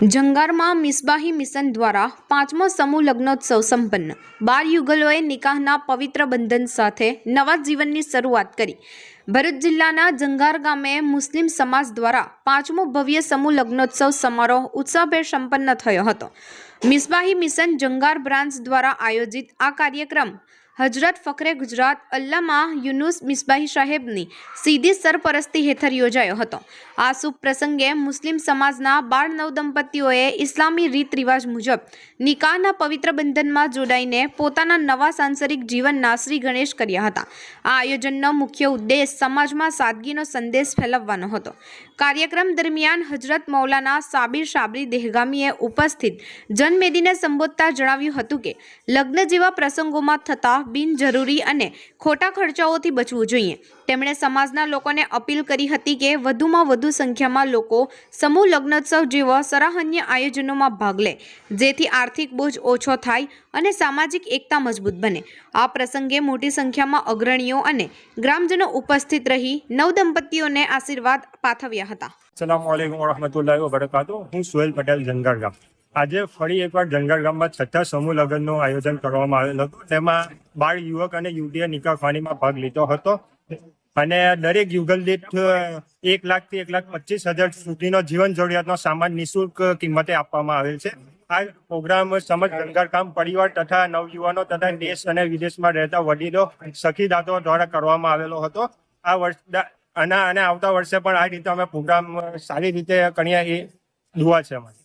જંગારમાં મિસબાહી mission દ્વારા પાંચમો સમૂહ લગ્નોત્સવ સંપન્ન. બાર યુગલોએ નિકાહના પવિત્ર બંધન સાથે નવા જીવનની શરૂઆત કરી. ભરૂચ જિલ્લાના જંગાર ગામે મુસ્લિમ સમાજ દ્વારા પાંચમો ભવ્ય સમૂહ લગ્નોત્સવ સમારોહ ઉત્સાહભેર સંપન્ન થયો હતો. મિસબાહી મિશન જંગાર બ્રાન્ચ દ્વારા આયોજિત આ કાર્યક્રમ હજરત ફખરે ગુજરાત અલ્લામા યુનુસ મિસબાહી સાહેબની સીધી સરપરસ્તી હેઠળ યોજાયો હતો. આ શુભ પ્રસંગે મુસ્લિમ સમાજના બાળ નવદંપતીઓએ ઇસ્લામી રીત રિવાજ મુજબ નિકાહના પવિત્ર બંધનમાં જોડાઈને પોતાના નવા સાંસારિક જીવનના શ્રી ગણેશ કર્યા હતા. આ આયોજનનો મુખ્ય ઉદ્દેશ સમાજમાં સાદગીનો સંદેશ ફેલાવવાનો હતો. કાર્યક્રમ દરમિયાન હજરત મૌલાના સાબિર સાબરી દેહગામીએ ઉપસ્થિત જનમેદીને સંબોધતા જણાવ્યું હતું કે, લગ્ન જેવા પ્રસંગોમાં થતા બિનજરૂરી અને ખોટા ખર્ચાઓથી બચવું જોઈએ. તેમણે સમાજના લોકોને અપીલ કરી હતી કે વધુમાં વધુ સંખ્યામાં લોકો સમૂહ લગ્નોત્સવ જેવા સરાહનીય આયોજનોમાં ભાગ લે, જેથી આર્થિક બોજ ઓછો થાય અને સામાજિક એકતા મજબૂત બને. આ પ્રસંગે મોટી સંખ્યામાં અગ્રણીઓ અને ગ્રામજનો ઉપસ્થિત રહી નવદંપતીઓને આશીર્વાદ પાઠવ્યા હતા. સલામ વાલેકુમ વરહમતુલ્લાહ વબરકાતુ હું સુહેલ પટેલ જંગર ગામ આજે ફરી એકવાર જંગલ ગામમાં છઠ્ઠા સમૂહ લગ્નનું આયોજન કરવામાં આવેલ હતું. તેમાં બાળ યુવક અને યુવતીએ નિકાહ ખાનીમાં ભાગ લીધો હતો. અને દરેક યુગલ દીઠ એક લાખથી એક લાખ પચીસ હજાર સુધીનો જીવન જરૂરિયાતનો સામાન નિઃશુલ્ક કિંમતે આપવામાં આવેલ છે. આ પ્રોગ્રામ સમજ ગંગાર કામ પરિવાર તથા નવયુવાનો તથા દેશ અને વિદેશમાં રહેતા વડીલો સખીદાતો દ્વારા કરવામાં આવેલો હતો. આ વર્ષ અને આવતા વર્ષે પણ આ રીતે અમે પ્રોગ્રામ સારી રીતે કરીએ એ દુઆ છે અમારી.